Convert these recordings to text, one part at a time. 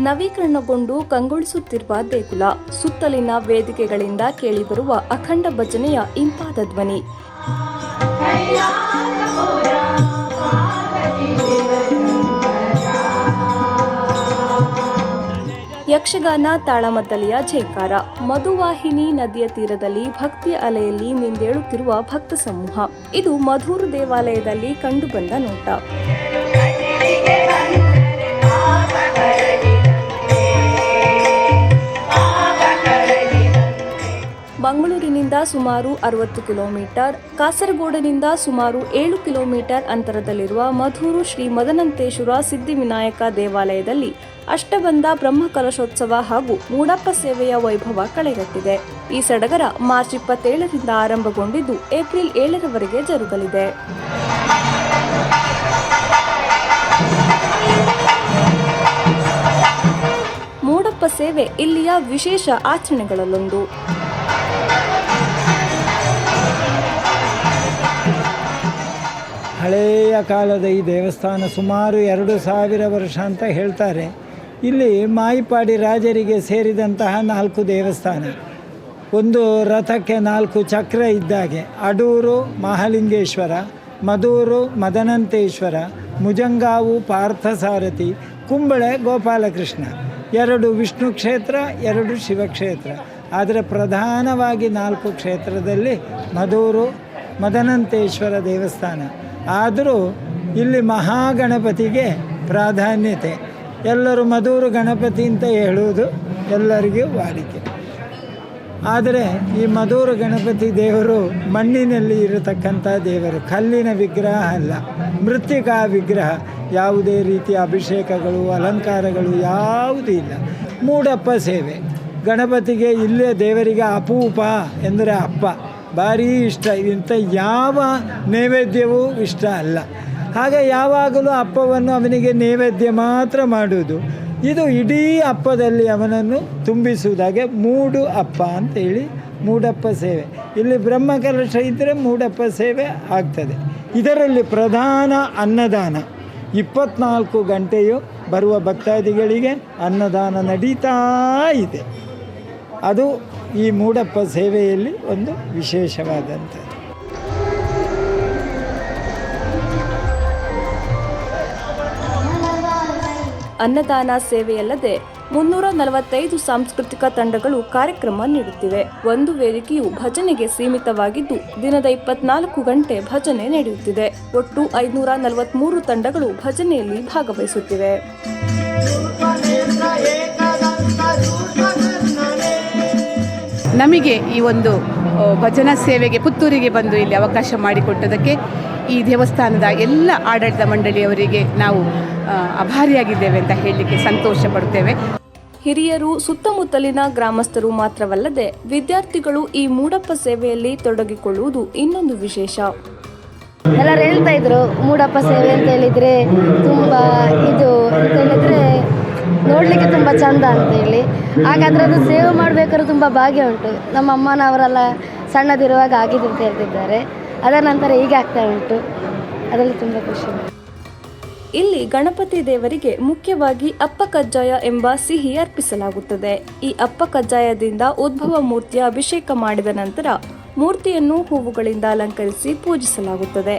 ನವೀಕರಣಗೊಂಡು ಕಂಗೊಳಿಸುತ್ತಿರುವ ದೇಗುಲ, ಸುತ್ತಲಿನ ವೇದಿಕೆಗಳಿಂದ ಕೇಳಿಬರುವ ಅಖಂಡ ಭಜನೆಯ ಇಂಪಾದ ಧ್ವನಿ. ಯಕ್ಷಗಾನ ತಾಳಮದ್ದಲೆಯ ಜೈಕಾರ ಮಧುವಾಹಿನಿ ನದಿಯ ತೀರದಲ್ಲಿ ಭಕ್ತಿ ಅಲೆಯಲ್ಲಿ ನಿಂದೇಳುತ್ತಿರುವ ಭಕ್ತ ಸಮೂಹ. ಇದು ಮಧೂರು ದೇವಾಲಯದಲ್ಲಿ ಕಂಡುಬಂದ ನೋಟ. ಸುಮಾರು ಅರವತ್ತು ಕಿಲೋಮೀಟರ್, ಕಾಸರಗೋಡಿನಿಂದ ಸುಮಾರು ಏಳು ಕಿಲೋಮೀಟರ್ ಅಂತರದಲ್ಲಿರುವ ಮಧೂರು ಶ್ರೀ ಮದನಂತೇಶ್ವರ ಸಿದ್ಧಿವಿನಾಯಕ ದೇವಾಲಯದಲ್ಲಿ ಅಷ್ಟಬಂಧ ಬ್ರಹ್ಮಕಲಶೋತ್ಸವ ಹಾಗೂ ಮೂಡಪ್ಪ ಸೇವೆಯ ವೈಭವ ಕಳೆಗಟ್ಟಿದೆ. ಈ ಸಡಗರ ಮಾರ್ಚ್ ಇಪ್ಪತ್ತೇಳರಿಂದ ಆರಂಭಗೊಂಡಿದ್ದು ಏಪ್ರಿಲ್ ಏಳರವರೆಗೆ ಜರುಗಲಿದೆ. ಮೂಡಪ್ಪ ಸೇವೆ ಇಲ್ಲಿಯ ವಿಶೇಷ ಆಚರಣೆಗಳಲ್ಲೊಂದು. ಹಳೆಯ ಕಾಲದ ಈ ದೇವಸ್ಥಾನ ಸುಮಾರು ಎರಡು ಸಾವಿರ ವರ್ಷ ಅಂತ ಹೇಳ್ತಾರೆ. ಇಲ್ಲಿ ಮಾಯಿಪಾಡಿ ರಾಜರಿಗೆ ಸೇರಿದಂತಹ ನಾಲ್ಕು ದೇವಸ್ಥಾನ. ಒಂದು ರಥಕ್ಕೆ ನಾಲ್ಕು ಚಕ್ರ ಇದ್ದಾಗೆ. ಅಡೂರು, ಮಹಾಲಿಂಗೇಶ್ವರ, ಮದೂರು, ಮದನಂತೇಶ್ವರ, ಮುಜಂಗಾವು, ಪಾರ್ಥಸಾರಥಿ, ಕುಂಬಳೆ, ಗೋಪಾಲಕೃಷ್ಣ. ಎರಡು ವಿಷ್ಣು ಕ್ಷೇತ್ರ, ಎರಡು ಶಿವಕ್ಷೇತ್ರ. ಆದರೆ ಪ್ರಧಾನವಾಗಿ ನಾಲ್ಕು ಕ್ಷೇತ್ರದಲ್ಲಿ ಮದೂರು, ಮದನಂತೇಶ್ವರ ದೇವಸ್ಥಾನ. ಆದರೂ ಇಲ್ಲಿ ಮಹಾಗಣಪತಿಗೆ ಪ್ರಾಧಾನ್ಯತೆ. ಎಲ್ಲರೂ ಮಧುರು ಗಣಪತಿ ಅಂತ ಹೇಳುವುದು ಎಲ್ಲರಿಗೂ ವಾಡಿಕೆ. ಆದರೆ ಈ ಮಧುರ ಗಣಪತಿ ದೇವರು ಮಣ್ಣಿನಲ್ಲಿ ಇರತಕ್ಕಂಥ ದೇವರು. ಕಲ್ಲಿನ ವಿಗ್ರಹ ಅಲ್ಲ, ಮೃತ್ತಿಕಾ ವಿಗ್ರಹ. ಯಾವುದೇ ರೀತಿಯ ಅಭಿಷೇಕಗಳು, ಅಲಂಕಾರಗಳು ಯಾವುದೂ ಇಲ್ಲ. ಮೂಡಪ್ಪ ಸೇವೆ. ಗಣಪತಿಗೆ ಇಲ್ಲೇ ದೇವರಿಗೆ ಅಪೂಪ ಎಂದರೆ ಅಪ್ಪ. ಭಾರಿ ಇಷ್ಟ. ಇಂಥ ಯಾವ ನೈವೇದ್ಯವೂ ಇಷ್ಟ ಅಲ್ಲ. ಹಾಗೆ ಯಾವಾಗಲೂ ಅಪ್ಪವನ್ನು ಅವನಿಗೆ ನೈವೇದ್ಯ ಮಾತ್ರ ಮಾಡುವುದು. ಇದು ಇಡೀ ಅಪ್ಪದಲ್ಲಿ ಅವನನ್ನು ತುಂಬಿಸುವುದಾಗೆ ಮೂಡು ಅಪ್ಪ ಅಂತ ಹೇಳಿ ಮೂಡಪ್ಪ ಸೇವೆ. ಇಲ್ಲಿ ಬ್ರಹ್ಮಕಲಶ ಇದ್ದರೆ ಮೂಡಪ್ಪ ಸೇವೆ ಆಗ್ತದೆ. ಇದರಲ್ಲಿ ಪ್ರಧಾನ ಅನ್ನದಾನ. ಇಪ್ಪತ್ನಾಲ್ಕು ಗಂಟೆಯು ಬರುವ ಭಕ್ತಾದಿಗಳಿಗೆ ಅನ್ನದಾನ ನಡೀತಾ ಇದೆ. ಅದು ಈ ಮೂಡಪ್ಪ ಸೇವೆಯಲ್ಲಿ ಒಂದು ವಿಶೇಷವಾದಂಥದ್ದು. ಅನ್ನದಾನ ಸೇವೆಯಲ್ಲದೆ ಮುನ್ನೂರ ನಲವತ್ತೈದು ಸಾಂಸ್ಕೃತಿಕ ತಂಡಗಳು ಕಾರ್ಯಕ್ರಮ ನೀಡುತ್ತಿವೆ. ಒಂದು ವೇದಿಕೆಯು ಭಜನೆಗೆ ಸೀಮಿತವಾಗಿದ್ದು, ದಿನದ ಇಪ್ಪತ್ನಾಲ್ಕು ಗಂಟೆ ಭಜನೆ ನಡೆಯುತ್ತಿದೆ. ಒಟ್ಟು ಐನೂರ ನಲವತ್ಮೂರು ತಂಡಗಳು ಭಜನೆಯಲ್ಲಿ ಭಾಗವಹಿಸುತ್ತಿವೆ. ನಮಗೆ ಈ ಒಂದು ಭಜನಾ ಸೇವೆಗೆ ಪುತ್ತೂರಿಗೆ ಬಂದು ಇಲ್ಲಿ ಅವಕಾಶ ಮಾಡಿಕೊಟ್ಟದಕ್ಕೆ ಈ ದೇವಸ್ಥಾನದ ಎಲ್ಲ ಆಡಳಿತ ಮಂಡಳಿಯವರಿಗೆ ನಾವು ಅಭಾರಿಯಾಗಿದ್ದೇವೆ ಅಂತ ಹೇಳಲಿಕ್ಕೆ ಸಂತೋಷ ಪಡ್ತೇವೆ ಹಿರಿಯರು ಸುತ್ತಮುತ್ತಲಿನ ಗ್ರಾಮಸ್ಥರು ಮಾತ್ರವಲ್ಲದೆ ವಿದ್ಯಾರ್ಥಿಗಳು ಈ ಮೂಡಪ್ಪ ಸೇವೆಯಲ್ಲಿ ತೊಡಗಿಕೊಳ್ಳುವುದು ಇನ್ನೊಂದು ವಿಶೇಷ. ಎಲ್ಲರೂ ಹೇಳ್ತಾ ಇದ್ರು ಮೂಡಪ್ಪ ಸೇವೆ ಅಂತ ಹೇಳಿದ್ರೆ ತುಂಬ ಇದು ಅಂತ ಹೇಳಿದರೆ ನೋಡಲಿಕ್ಕೆ ತುಂಬ ಚಂದ ಅಂತ ಹೇಳಿ. ಹಾಗಾದ್ರೆ ಅದು ಸೇವ್ ಮಾಡ್ಬೇಕಾದ್ರೆ ತುಂಬ ಭಾಗ್ಯ ಉಂಟು. ನಮ್ಮ ಅಮ್ಮನವರೆಲ್ಲ ಸಣ್ಣದಿರುವಾಗ ಆಗಿದ್ದು ಅಂತ ಹೇಳ್ತಿದ್ದಾರೆ. ಅದರ ನಂತರ ಹೀಗೆ ಆಗ್ತಾ ಉಂಟು. ಅದರಲ್ಲಿ ತುಂಬ ಖುಷಿ ಇಲ್ಲಿ ಗಣಪತಿ ದೇವರಿಗೆ ಮುಖ್ಯವಾಗಿ ಅಪ್ಪ ಕಜ್ಜಾಯ ಎಂಬ ಸಿಹಿ ಅರ್ಪಿಸಲಾಗುತ್ತದೆ. ಈ ಅಪ್ಪ ಕಜ್ಜಾಯದಿಂದ ಉದ್ಭವ ಮೂರ್ತಿಯ ಅಭಿಷೇಕ ಮಾಡಿದ ನಂತರ ಮೂರ್ತಿಯನ್ನು ಹೂವುಗಳಿಂದ ಅಲಂಕರಿಸಿ ಪೂಜಿಸಲಾಗುತ್ತದೆ.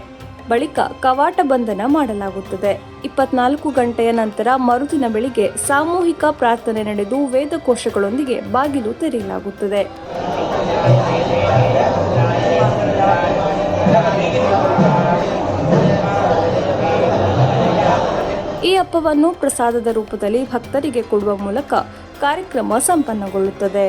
ಬಳಿಕ ಕವಾಟ ಬಂಧನ ಮಾಡಲಾಗುತ್ತದೆ. ಇಪ್ಪತ್ನಾಲ್ಕು ಗಂಟೆಯ ನಂತರ ಮರುದಿನ ಬೆಳಿಗ್ಗೆ ಸಾಮೂಹಿಕ ಪ್ರಾರ್ಥನೆ ನಡೆದು ವೇದಕೋಶಗಳೊಂದಿಗೆ ಬಾಗಿಲು ತೆರೆಯಲಾಗುತ್ತದೆ. ಈ ಹಬ್ಬವನ್ನು ಪ್ರಸಾದದ ರೂಪದಲ್ಲಿ ಭಕ್ತರಿಗೆ ಕೊಡುವ ಮೂಲಕ ಕಾರ್ಯಕ್ರಮ ಸಂಪನ್ನಗೊಳ್ಳುತ್ತದೆ.